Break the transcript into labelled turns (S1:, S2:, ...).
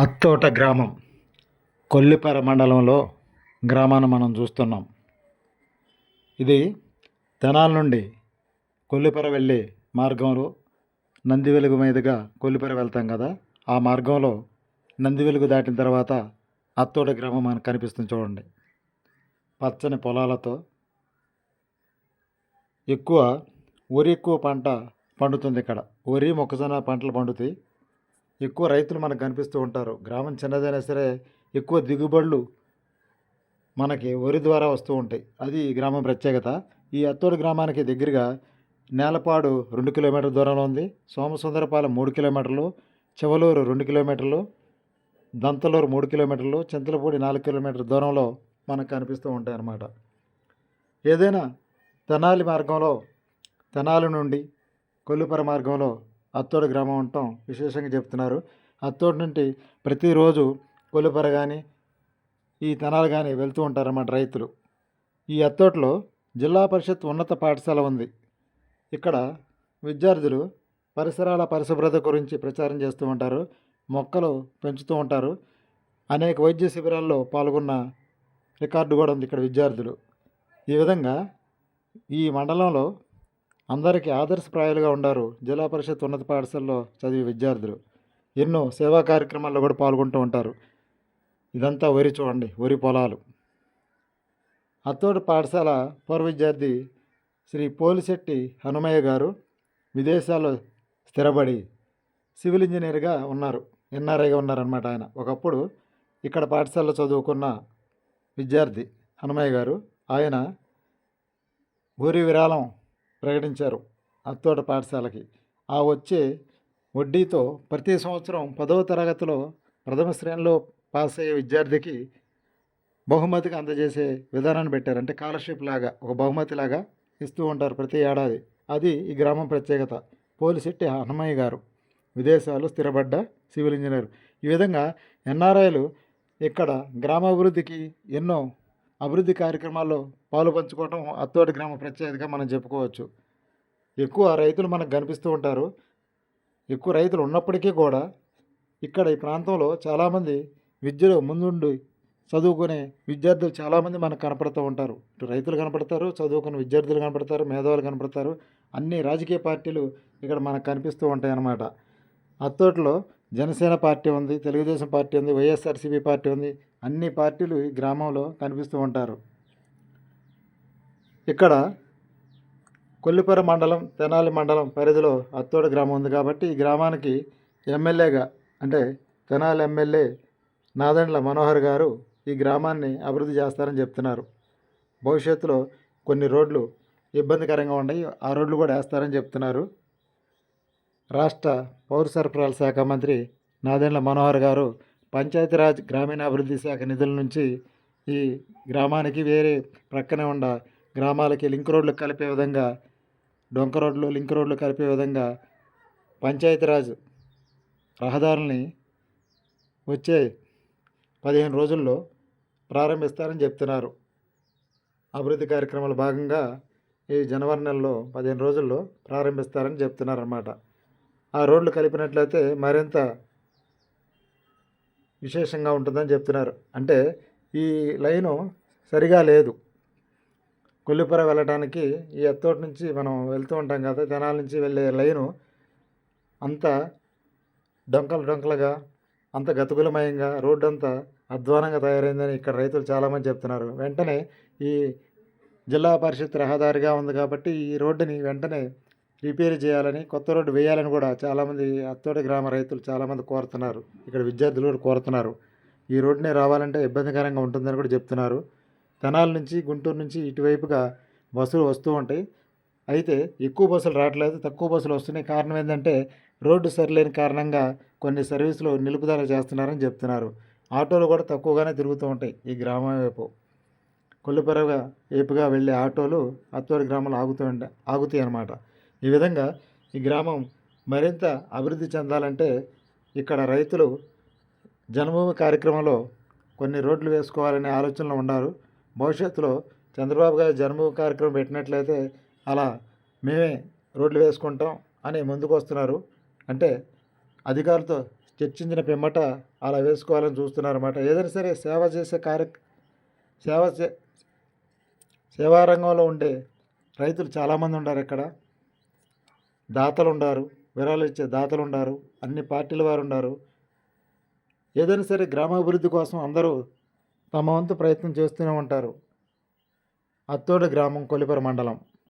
S1: అత్తోట గ్రామం కొల్లిపర మండలంలో గ్రామాన్ని మనం చూస్తున్నాం. ఇది తెనాల నుండి కొల్లిపర వెళ్ళే మార్గంలో నంది వెలుగు మీదుగా కొల్లిపర వెళ్తాం కదా ఆ మార్గంలో నంది వెలుగు దాటిన తర్వాత అత్తోట గ్రామం మనకు కనిపిస్తుంది చూడండి. పచ్చని పొలాలతో ఎక్కువ వరి ఎక్కువ పంట పండుతుంది ఇక్కడ. వరి మొక్కజొన్న పంటలు పండుతాయి. ఎక్కువ రైతులు మనకు కనిపిస్తూ ఉంటారు. గ్రామం చిన్నదైనా సరే ఎక్కువ దిగుబడులు మనకి వరి ద్వారా వస్తూ ఉంటాయి. అది గ్రామం ప్రత్యేకత. ఈ అత్తోడు గ్రామానికి దగ్గరగా నేలపాడు రెండు కిలోమీటర్ల దూరంలో ఉంది. సోమసుందరపాలెం మూడు కిలోమీటర్లు చెవలూరు రెండు కిలోమీటర్లు దంతలూరు మూడు కిలోమీటర్లు చింతలపూడి నాలుగు కిలోమీటర్ల దూరంలో మనకు కనిపిస్తూ ఉంటాయి అన్నమాట. ఏదైనా తెనాలి మార్గంలో తెనాలి నుండి కొల్లుపర మార్గంలో అత్తోడు గ్రామం ఉండటం విశేషంగా చెప్తున్నారు. అత్తోడు నుండి ప్రతిరోజు కొలుపర కానీ ఈ తనాలు కానీ వెళ్తూ ఉంటారన్నమాట రైతులు. ఈ అత్తోటలో జిల్లా పరిషత్ ఉన్నత పాఠశాల ఉంది. ఇక్కడ విద్యార్థులు పరిసరాల పరిశుభ్రత గురించి ప్రచారం చేస్తూ ఉంటారు మొక్కలు పెంచుతూ ఉంటారు. అనేక వైద్య శిబిరాల్లో పాల్గొన్న రికార్డు కూడా ఉంది ఇక్కడ విద్యార్థులు. ఈ విధంగా ఈ మండలంలో అందరికీ ఆదర్శప్రాయాలుగా ఉండారు జిల్లా పరిషత్ ఉన్నత పాఠశాలలో చదివే విద్యార్థులు. ఎన్నో సేవా కార్యక్రమాల్లో కూడా పాల్గొంటూ ఉంటారు. ఇదంతా వరి చూడండి వరి పొలాలు. అత్తోడు పాఠశాల పూర్వ విద్యార్థి శ్రీ పోలిశెట్టి హనుమయ్య గారు విదేశాల్లో స్థిరపడి సివిల్ ఇంజనీర్గా ఉన్నారు. ఎన్ఆర్ఐగా ఉన్నారనమాట ఆయన. ఒకప్పుడు ఇక్కడ పాఠశాలలో చదువుకున్న విద్యార్థి హనుమయ్య గారు. ఆయన ఊరి విరాళం ప్రకటించారు అత్తోట పాఠశాలకి. ఆ వచ్చే వడ్డీతో ప్రతి సంవత్సరం పదవ తరగతిలో ప్రథమ శ్రేణిలో పాస్ అయ్యే విద్యార్థికి బహుమతిగా అందజేసే విధానాన్ని పెట్టారు. అంటే స్కాలర్షిప్ లాగా ఒక బహుమతి లాగా ఇస్తూ ఉంటారు ప్రతి ఏడాది. అది ఈ గ్రామం ప్రత్యేకత. పోలిశెట్టి హనుమయ్య గారు విదేశాలు స్థిరపడ్డ సివిల్ ఇంజనీర్. ఈ విధంగా ఎన్ఆర్ఐలు ఇక్కడ గ్రామాభివృద్ధికి ఎన్నో అభివృద్ధి కార్యక్రమాల్లో పాలు పంచుకోవడం అత్తోటి గ్రామ ప్రత్యేకతగా మనం చెప్పుకోవచ్చు. ఎక్కువ రైతులు మనకు కనిపిస్తూ ఉంటారు. ఎక్కువ రైతులు ఉన్నప్పటికీ కూడా ఇక్కడ ఈ ప్రాంతంలో చాలామంది విద్యలో ముందుండి చదువుకునే విద్యార్థులు చాలామంది మనకు కనపడుతూ ఉంటారు. ఇటు రైతులు కనపడతారు చదువుకునే విద్యార్థులు కనపడతారు మేధావులు కనపడతారు. అన్ని రాజకీయ పార్టీలు ఇక్కడ మనకు కనిపిస్తూ ఉంటాయి అన్నమాట. అత్తోటిలో జనసేన పార్టీ ఉంది తెలుగుదేశం పార్టీ ఉంది వైఎస్ఆర్సీపీ పార్టీ ఉంది అన్ని పార్టీలు ఈ గ్రామంలో కనిపిస్తూ ఉంటారు. ఇక్కడ కొల్లిపర మండలం తెనాలి మండలం పరిధిలో అత్తోడు గ్రామం ఉంది కాబట్టి ఈ గ్రామానికి ఎమ్మెల్యేగా అంటే తెనాలి ఎమ్మెల్యే నాదెండ్ల మనోహర్ గారు ఈ గ్రామాన్ని అభివృద్ధి చేస్తారని చెప్తున్నారు. భవిష్యత్తులో కొన్ని రోడ్లు ఇబ్బందికరంగా ఉన్నాయి ఆ రోడ్లు కూడా వేస్తారని చెప్తున్నారు. రాష్ట్ర పౌర సరఫరాల శాఖ మంత్రి నాదెండ్ల మనోహర్ గారు పంచాయతీరాజ్ గ్రామీణాభివృద్ధి శాఖ నిధుల నుంచి ఈ గ్రామానికి వేరే ప్రక్కనే ఉన్న గ్రామాలకి లింక్ రోడ్లు కలిపే విధంగా డొంక రోడ్లు లింక్ రోడ్లు కలిపే విధంగా పంచాయతీరాజ్ రహదారుల్ని వచ్చే పదిహేను రోజుల్లో ప్రారంభిస్తారని చెప్తున్నారు. అభివృద్ధి కార్యక్రమాల భాగంగా ఈ జనవరి నెలలో పదిహేను రోజుల్లో ప్రారంభిస్తారని చెప్తున్నారు అన్నమాట ఆ రోడ్లు కలిపినట్లయితే మరింత విశేషంగా ఉంటుందని చెప్తున్నారు. అంటే ఈ లైను సరిగా లేదు. కొల్లిపుర వెళ్ళడానికి ఈ ఎత్తోటి నుంచి మనం వెళ్తూ ఉంటాం కదా తెనాల నుంచి వెళ్ళే లైను అంత డొంకలు డొంకలుగా అంత గతుకులమయంగా రోడ్డు అంతా అధ్వానంగా తయారైందని ఇక్కడ రైతులు చాలామంది చెప్తున్నారు. వెంటనే ఈ జిల్లా పరిషత్ రహదారిగా ఉంది కాబట్టి ఈ రోడ్డుని వెంటనే రిపేర్ చేయాలని కొత్త రోడ్డు వేయాలని కూడా చాలామంది అత్తోటి గ్రామ రైతులు చాలామంది కోరుతున్నారు. ఇక్కడ విద్యార్థులు కూడా కోరుతున్నారు. ఈ రోడ్డునే రావాలంటే ఇబ్బందికరంగా ఉంటుందని కూడా చెప్తున్నారు. తెనాల నుంచి గుంటూరు నుంచి ఇటువైపుగా బస్సులు వస్తూ ఉంటాయి. అయితే ఎక్కువ బస్సులు రావట్లేదు తక్కువ బస్సులు వస్తున్నాయి. కారణం ఏంటంటే రోడ్డు సరిలేని కారణంగా కొన్ని సర్వీసులు నిలుపుదల చేస్తున్నారని చెప్తున్నారు. ఆటోలు కూడా తక్కువగానే తిరుగుతూ ఉంటాయి ఈ గ్రామం వైపు. కొల్లుపెరగ వైపుగా వెళ్ళే ఆటోలు అత్తోడి గ్రామంలో ఆగుతూ ఉండ ఆగుతాయి అన్నమాట. ఈ విధంగా ఈ గ్రామం మరింత అభివృద్ధి చెందాలంటే ఇక్కడ రైతులు జన్మభూమి కార్యక్రమంలో కొన్ని రోడ్లు వేసుకోవాలనే ఆలోచనలో ఉన్నారు. భవిష్యత్తులో చంద్రబాబు గారు జన్మభూమి కార్యక్రమం పెట్టినట్లయితే అలా మేమే రోడ్లు వేసుకుంటాం అని ముందుకు వస్తున్నారు. అంటే అధికారులతో చర్చించిన పిమ్మట అలా వేసుకోవాలని చూస్తున్నారన్నమాట ఏదైనా సరే సేవ చేసే కార్య సేవ చే సేవా రంగంలో ఉండే రైతులు చాలామంది ఉన్నారు ఇక్కడ. దాతలు ఉండారు విరాళాలు ఇచ్చే దాతలు ఉండారు అన్ని పార్టీల వారు ఉన్నారు ఏదైనా సరే గ్రామాభివృద్ధి కోసం అందరూ తమ వంతు ప్రయత్నం చేస్తూనే ఉంటారు. అత్తోడ గ్రామం కొలిపర మండలం.